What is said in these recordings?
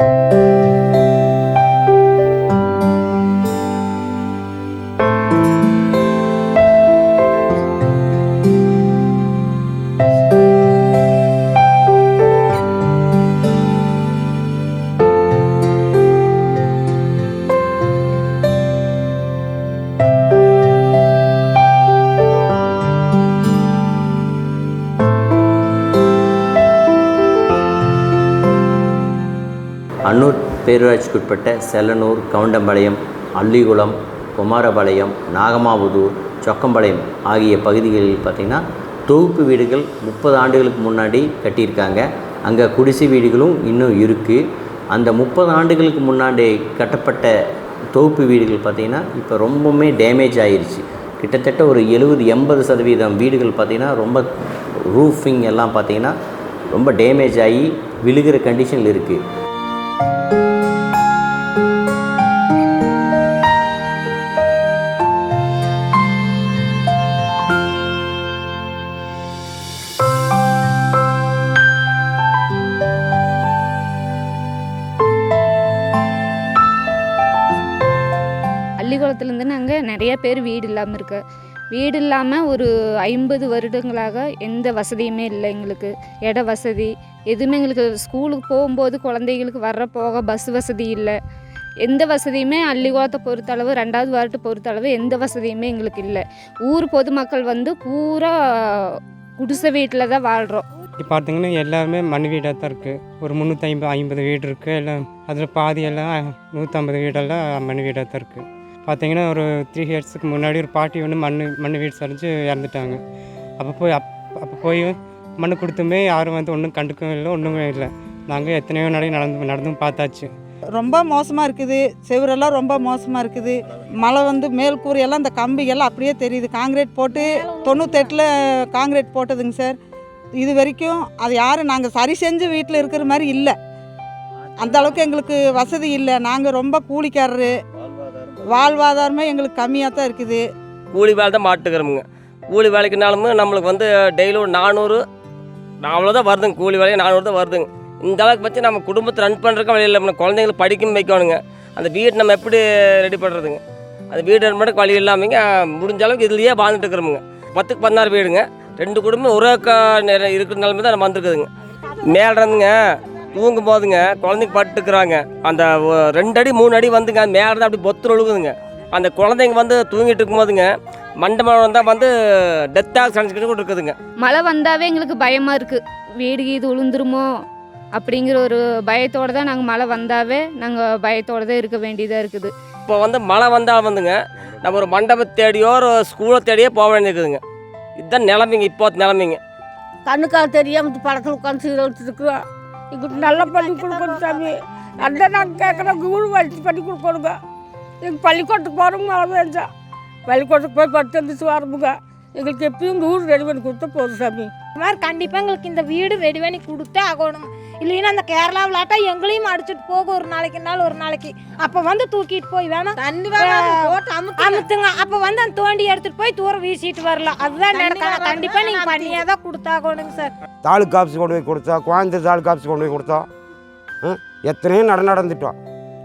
Música Annur பேரூராட்சிக்குட்பட்ட செல்லனூர் Goundampalayam அள்ளிகுளம் Kumarapalayam நாகமாவதூர் Chokkampalayam ஆகிய பகுதிகளில் பார்த்திங்கன்னா தொகுப்பு வீடுகள் முப்பது ஆண்டுகளுக்கு முன்னாடி கட்டியிருக்காங்க. அங்கே குடிசை வீடுகளும் இன்னும் இருக்குது அந்த முப்பது ஆண்டுகளுக்கு முன்னாடி கட்டப்பட்ட தொகுப்பு வீடுகள் பார்த்திங்கன்னா இப்போ ரொம்பவுமே டேமேஜ் ஆகிருச்சு கிட்டத்தட்ட ஒரு எழுபது எண்பது சதவீதம் வீடுகள் பார்த்திங்கன்னா ரொம்ப ரூஃபிங் எல்லாம் பார்த்திங்கன்னா ரொம்ப டேமேஜ் ஆகி விழுகிற கண்டிஷனில் இருக்குது காலத்துலேருந்து நாங்கள் நிறைய பேர் வீடு இல்லாமல் இருக்க. வீடு இல்லாமல் ஒரு ஐம்பது வருடங்களாக எந்த வசதியுமே இல்லை எங்களுக்கு. இட வசதி எதுவுமே எங்களுக்கு ஸ்கூலுக்கு போகும்போது குழந்தைகளுக்கு வர்ற போக பஸ் வசதி இல்லை. எந்த வசதியுமே அள்ளிக்குளத்தை பொறுத்தளவு ரெண்டாவது வார்டு பொறுத்தளவு எந்த வசதியுமே எங்களுக்கு இல்லை. ஊர் பொதுமக்கள் வந்து பூரா குடிசை வீட்டில் தான் வாழ்கிறோம் இப்போ பார்த்தீங்கன்னா எல்லாருமே மண் வீடாக தான் இருக்குது ஒரு முந்நூற்றி ஐம்பது ஐம்பது வீடு இருக்குது எல்லாம் அதில் பாதி எல்லாம் நூற்றம்பது வீடெல்லாம் மண் வீடாக தான் இருக்குது பார்த்தீங்கன்னா ஒரு த்ரீ இயர்ஸுக்கு முன்னாடி ஒரு பாட்டி வந்து மண் மண் வீடு சரிஞ்சு இறந்துட்டாங்க. அப்போ போய் அப் அப்போ போய் மண் கொடுத்துமே யாரும் வந்து ஒன்றும் கண்டுக்கவும் இல்லை ஒன்றுமே இல்லை. நாங்கள் எத்தனையோ நடை நடந்து நடந்தும் பார்த்தாச்சு. ரொம்ப மோசமாக இருக்குது. செவரெல்லாம் ரொம்ப மோசமாக இருக்குது. மழை வந்து மேல் கூரையெல்லாம் இந்த கம்பியெல்லாம் அப்படியே தெரியுது. காங்கிரீட் போட்டு தொண்ணூத்தெட்டில் காங்கிரீட் போட்டதுங்க சார். இது வரைக்கும் அது யாரும் நாங்கள் சரி செஞ்சு வீட்டில் இருக்கிற மாதிரி இல்லை. அந்த அளவுக்கு எங்களுக்கு வசதி இல்லை. நாங்கள் ரொம்ப கூலிக்காரரு. வாழ்வாதாரமே எங்களுக்கு கம்மியாக தான் இருக்குது. கூலி வேலை தான் மாட்டுக்கிறோமுங்க. கூலி வேலைக்குனாலுமே நம்மளுக்கு வந்து டெய்லி ஒரு நானூறு அவ்வளோதான் வருதுங்க. கூலி வேலையை நானூறு தான் வருதுங்க. இந்த அளவுக்கு வச்சு நம்ம குடும்பத்தை ரன் பண்ணுறக்க வழி இல்லை. நம்ம குழந்தைங்களை படிக்கும் வைக்கணுங்க. அந்த வீடு நம்ம எப்படி ரெடி பண்ணுறதுங்க அந்த வீடு ரன் பண்ணுறதுக்கு வழி இல்லாமங்க முடிஞ்ச அளவுக்கு இதுலேயே வாழ்ந்துட்டு இருக்கிறோமுங்க. பத்துக்கு பதினாறு வீடுங்க. ரெண்டு குடும்பம் ஒரே க நேரம் இருக்கிற நிலைமை தான் நம்ம வந்துருக்குதுங்க. மேலே இருந்துங்க. தூங்கும் போதுங்க குழந்தைங்க பட்டுக்கிறாங்க அந்த ரெண்டு அடி மூணு அடி வந்துங்க மேலே இருந்து அப்படி பொத்து ஒழுகுதுங்க அந்த குழந்தைங்க வந்து தூங்கிட்டு இருக்கும்போதுங்க மண்டபம் தான் வந்து டெத்தாக சனிச்சுக்கிட்டு கூட இருக்குதுங்க. மழை வந்தாவே எங்களுக்கு பயமாக இருக்குது வீடு கீது விழுந்துருமோ அப்படிங்கிற ஒரு பயத்தோடு தான் நாங்கள் மழை வந்தாவே நாங்கள் பயத்தோடு தான் இருக்க வேண்டியதாக இருக்குது. இப்போ வந்து மழை வந்தால் வந்துங்க நம்ம ஒரு மண்டபம் தேடியோ ஒரு ஸ்கூலை தேடியோ போக வேண்டியிருக்குதுங்க. இதுதான் நிலமைங்க இப்போ நிலமைங்க. கண்ணுக்காக தெரியாம படத்தில் உட்காந்து சீரழிச்சிட்டு இருக்கிறோம். எங்களுக்கு நல்லா பண்ணி கொடுக்கணும் சாமி. அந்த நாங்கள் கேட்குறோம் வீடு வச்சு பண்ணி கொடுக்கணுங்க. எங்கள் பள்ளிக்கூடத்துக்கு போகிறவங்க மழை பெஞ்சா பள்ளிக்கூடத்துக்கு போய் பத்து வந்துச்சு வரமுங்க எங்களுக்கு எப்பயும் வீடு ரெடி பண்ணி கொடுத்தா போதும் சாமி. மாதிரி கண்டிப்பாக எங்களுக்கு இந்த வீடு ரெடி பண்ணி கொடுத்தே ஆகணும். இல்லைன்னா அந்த கேரளாவிலாட்டா எங்களையும் அடிச்சிட்டு போக ஒரு நாளைக்கு நாள் ஒரு நாளைக்கு. அப்போ வந்து தூக்கிட்டு போய் வேணாம் அமுத்துங்க. அப்போ வந்து அந்த தோண்டி எடுத்துட்டு போய் தூரம் வீசிட்டு வரலாம். அதுதான் நடக்கணும் கண்டிப்பாக நீங்கள் பண்ணியே தான் கொடுத்தாகணுங்க சார் தாலுக்கா ஆஃபீஸ் கொண்டு போய் கொடுத்தா கோயம்புத்தூர் தாலுக்கா ஆஃபீஸ் கொண்டு போய் கொடுத்தோம் ம், எத்தனையோ நட நடந்துட்டோம்.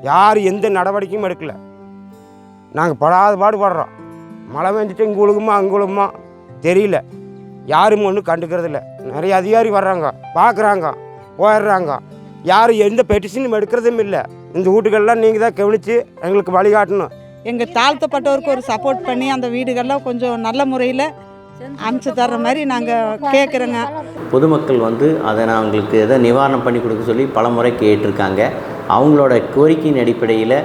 யாரும் எந்த நடவடிக்கையும் எடுக்கல. நாங்கள் படாத பாடுபடுறோம். மழை பெஞ்சிட்டு இங்கே ஒழுகுமா அங்கே தெரியல. யாரும் ஒன்றும் கண்டுக்கிறதில்ல. நிறைய அதிகாரி வர்றாங்க பார்க்குறாங்க போயிடுறாங்க. யாரும் எந்த பெட்டிஷனும் எடுக்கிறதும் இல்லை. இந்த வீட்டுக்கெல்லாம் நீங்கள் தான் கவனித்து எங்களுக்கு வழிகாட்டணும். எங்கள் தாழ்த்தப்பட்டவருக்கு ஒரு சப்போர்ட் பண்ணி அந்த வீடுகள்லாம் கொஞ்சம் நல்ல முறையில் அமைச்சு தர்ற மாதிரி நாங்கள் கேட்குறோங்க பொதுமக்கள் வந்து அதை நான் அவங்களுக்கு எதை நிவாரணம் பண்ணி கொடுக்க சொல்லி பல முறை கேட்டிருக்காங்க. அவங்களோட கோரிக்கையின் அடிப்படையில்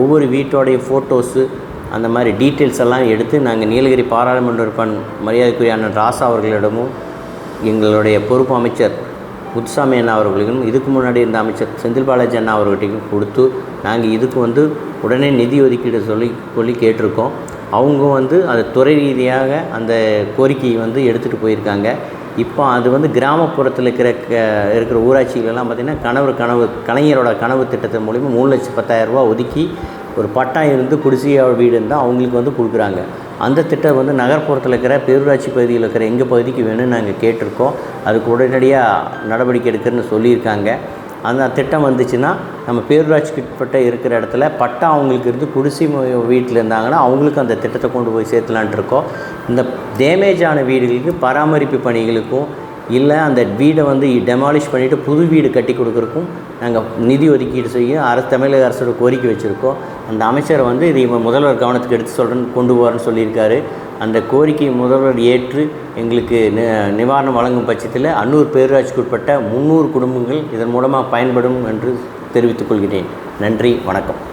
ஒவ்வொரு வீட்டோடைய ஃபோட்டோஸு அந்த மாதிரி டீட்டெயில்ஸ் எல்லாம் எடுத்து நாங்கள் நீலகிரி பாராளுமன்ற உறுப்பினர் மரியாதைக்குரிய அண்ணன் ராசா அவர்களிடமும் எங்களுடைய பொறுப்பு அமைச்சர் முத்துசாமி அண்ணா அவர்களுக்கும் இதுக்கு முன்னாடி இருந்த அமைச்சர் செந்தில் பாலாஜி அண்ணா அவர்கிட்டையும் கொடுத்து நாங்கள் இதுக்கு வந்து உடனே நிதி ஒதுக்கீடு சொல்லி சொல்லி கேட்டிருக்கோம். அவங்க வந்து அதை துறை ரீதியாக அந்த கோரிக்கையை வந்து எடுத்துகிட்டு போயிருக்காங்க. இப்போ அது வந்து கிராமப்புறத்தில் இருக்கிற க இருக்கிற ஊராட்சிகளெல்லாம் பார்த்திங்கன்னா கனவு கனவு கலைஞரோட கனவு திட்டத்தின் மூலிமா மூணு லட்சம் பத்தாயிரம் ஒதுக்கி ஒரு பட்டா இருந்து குடிசையா வீடு இருந்தால் அவங்களுக்கு வந்து கொடுக்குறாங்க. அந்த திட்டம் வந்து நகர்ப்புறத்தில் இருக்கிற பேரூராட்சி பகுதியில் இருக்கிற எங்கள் பகுதிக்கு வேணும்னு நாங்கள் கேட்டிருக்கோம். அதுக்கு உடனடியாக நடவடிக்கை எடுக்கிறன்னு சொல்லியிருக்காங்க. அந்த திட்டம் வந்துச்சுன்னா நம்ம பேரூராட்சிக்குட்பட்ட இருக்கிற இடத்துல பட்டா அவங்களுக்கு இருந்து குடிசை வீட்டில் இருந்தாங்கன்னா அவங்களுக்கும் அந்த திட்டத்தை கொண்டு போய் சேர்த்துலான்ட்டு இருக்கோம். இந்த டேமேஜ் ஆன வீடுகளுக்கு பராமரிப்பு பணிகளுக்கும் இல்லை அந்த வீடை வந்து டெமாலிஷ் பண்ணிவிட்டு புது வீடு கட்டி கொடுக்குறக்கும் நாங்கள் நிதி ஒதுக்கீடு செய்ய அரசு தமிழக அரசோட கோரிக்கை வச்சுருக்கோம். அந்த அமைச்சரை வந்து இது முதல்வர் கவனத்துக்கு எடுத்து சொல்கிறேன்னு கொண்டு போகிறேன்னு சொல்லியிருக்காரு. அந்த கோரிக்கையை முதல்வர் ஏற்று எங்களுக்கு நி நிவாரணம் வழங்கும் பட்சத்தில் அன்னூர் பேரூராட்சிக்குட்பட்ட முந்நூறு குடும்பங்கள் இதன் மூலமாக பயன்படும் என்று தெரிவித்துக் கொள்கிறேன். நன்றி வணக்கம்.